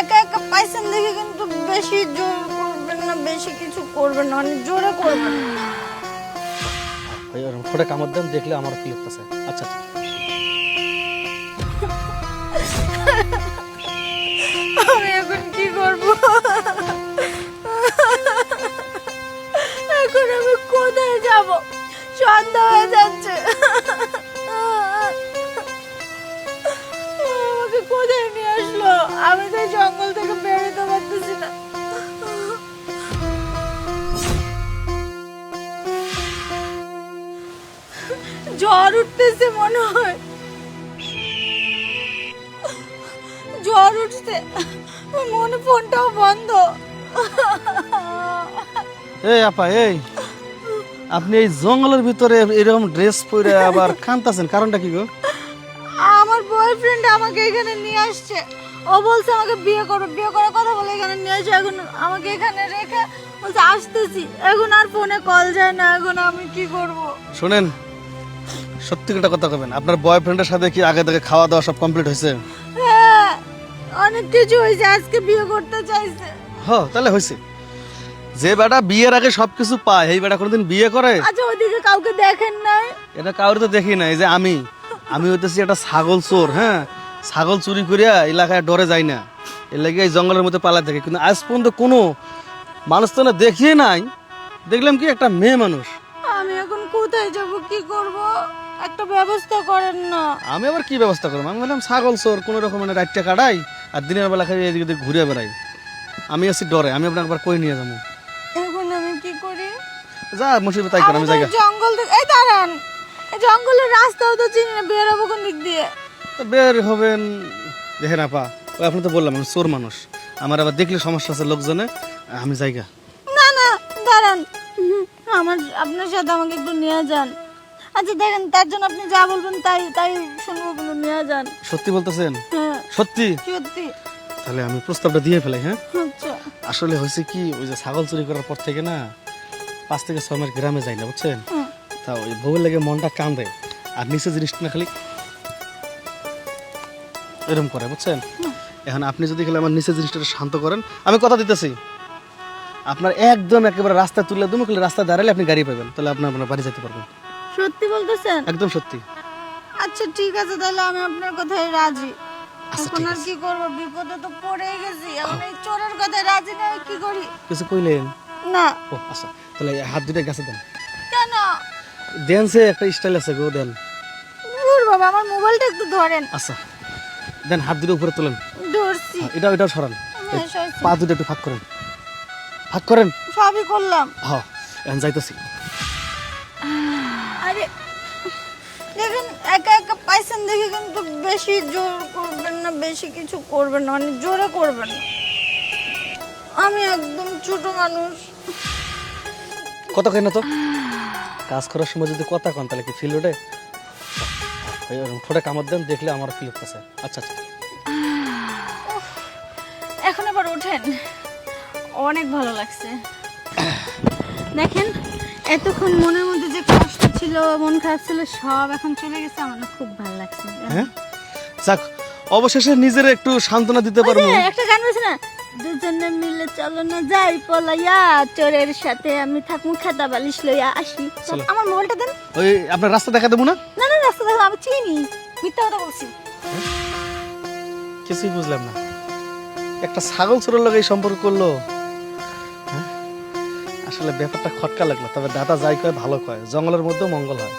একা একা পাইছেন দেখে কিন্তু বেশি জোর করবেন না বেশি কিছু করবেন না মানে জোরে করবেন না। ওই ওরকম ঠোঁটে কামড় দেন দেখলে আমার হতেছে আচ্ছা আচ্ছা আমি এখন কি করব? এখন আমি কোথায় যাব? সন্ধ্যা হয়ে যাচ্ছে। জ্বর উঠতেছে মনে হয়। জ্বর উঠছে। মনে ফোনটাও বন্ধ। এই আপা এই। আপনি এই জঙ্গলের ভিতরে এরকম ড্রেস পরে আবার কান্তাছেন কারণটা কি গো? আমার বয়ফ্রেন্ড আমাকে এখানে নিয়ে আসছে। ও বলছে আমাকে বিয়ে করো বিয়ে করার কথা বলে এখানে নিয়ে আসছে এখন আমাকে এখানে রেখে বলছে আসতেছি। এখন আর ফোনে কল যায় না। এখন আমি কি করব? শোনেন সত্যি একটা কথা কবেন আপনার বয়ফ্রেন্ডের সাথে কি আগে থেকে খাওয়া দাওয়া সব কমপ্লিট হয়েছে? হ্যাঁ অনেক কিছু হয়েছে আজকে বিয়ে করতে চাইছে। হ তাহলে হয়েছে। যে বেটা বিয়ের আগে সবকিছু পায় এই বেটা কোনোদিন বিয়ে করে? আচ্ছা ওদিকে কাউকে দেখেন নাই? এটা কাউরে তো দেখি নাই যে আমি। আমি হইতেছি একটা ছাগল চোর হ্যাঁ? ছাগল চুরি করিয়া এলাকায় ডরে যাই না। এর লাগে এই জঙ্গলের মধ্যে পালা থাকে। কিন্তু আজ পর্যন্ত কোনো মানুষ তো না দেখিয়ে নাই। দেখলাম কি একটা মেয়ে মানুষ। একটা ব্যবস্থা করেন না। আমি আবার কি ব্যবস্থা করব? আমি বললাম ছাগল চোর কোনো রকম মানে রাতটা কাটাই আর দিনের বেলা খালি এদিকে ওদিকে ঘুরে বেড়াই। আমি আছি ডরে আমি আপনাকে একবার কই নিয়ে যাব? এখন আমি কি করি? যা মুসিবত তাই কর আমি জায়গা জঙ্গল থেকে এই দাঁড়ান। এই জঙ্গলের রাস্তাও তো চিনি না বের হব কোন দিক দিয়ে? তো বের হবেন দেখে না পা ওই আপনি তো বললাম আমি চোর মানুষ। আমার আবার দেখলে সমস্যা আছে লোকজনে আমি জায়গা। না না দাঁড়ান। আমার আপনার সাথে আমাকে একটু নিয়ে যান। আচ্ছা দেখেন তার জন্য আপনি যা বলবেন তাই তাই শুনব নিয়ে যান। সত্যি বলতেছেন? হ্যাঁ। সত্যি? সত্যি। তাহলে আমি প্রস্তাবটা দিয়ে ফেলাই হ্যাঁ? আচ্ছা। আসলে হয়েছে কি ওই যে ছাগল চুরি করার পর থেকে না পাঁচ থেকে ছয় মাস গ্রামে যাই না বুঝছেন? তা ওই বউয়ের লেগে মনটা কান্দে আর নিচে জিনিসটা না খালি এরকম করে বুঝছেন? এখন আপনি যদি খালি আমার নিচে জিনিসটা শান্ত করেন আমি কথা দিতেছি। আপনার একদম একেবারে রাস্তায় তুলে দুমুখ রাস্তায় দাঁড়ালে আপনি গাড়ি পাবেন তাহলে আপনি আপনার বাড়ি যেতে পারবেন। সত্যি বলতেছেন? একদম সত্যি। আচ্ছা ঠিক আছে তাহলে আমি আপনার কথায় রাজি। আচ্ছা, এখন আর কি করব? বিপদে তো পড়ে গেছি। এখন এই চোরের কথায় রাজি নয় কি করি? কিছু কইলেন? না। ও আচ্ছা তাহলে হাত দুটো গাছে দেন। কেন? দেন সে একটা স্টাইল আছে গো দেন। দূর বাবা আমার মোবাইলটা একটু ধরেন। আচ্ছা দেন হাত দুটো উপরে তোলেন। ধরছি। এটা এটা সরান। হ্যাঁ। পা দুটো একটু ফাঁক করেন। ফাঁক করেন? সবই করলাম। হ্যাঁ এখন যাইতেছি। দেখেন একা একা পাইছেন দেখে কিন্তু বেশি জোর করবেন না বেশি কিছু করবেন না মানে জোরে করবেন। না আমি একদম ছোট মানুষ। কত কেন তো? কাজ করার সময় যদি কথা কন তাহলে কি ফিল ওঠে? ঠোঁটে কামড় দেন দেখলে আমার ফিল হতেছে আচ্ছা আচ্ছা। এখন আবার ওঠেন। অনেক ভালো লাগছে। দেখেন এতক্ষণ মনের মধ্যে যে কষ্ট ছিল মন খারাপ ছিল সব এখন চলে গেছে আমার খুব ভালো লাগছে। হ্যাঁ? যাক অবশেষে নিজের একটু সান্ত্বনা দিতে পারব। একটা গান বলছে না? দুজনে মিলে চলো না যাই পলাইয়া চোরের সাথে আমি থাকব খাতা বালিশ লইয়া আসি। আমার মোবাইলটা দেন। ওই আপনার রাস্তা দেখা দেবো না? না না রাস্তা দেখো আমি চিনি। মিথ্যা কথা বলছি। কিছুই বুঝলাম না। একটা ছাগল চোরের লোক এই সম্পর্ক করল। হ্যাঁ? আসলে ব্যাপারটা খটকা লাগল তবে দাদা যাই কয় ভালো কয়। জঙ্গলের মধ্যেও মঙ্গল হয়।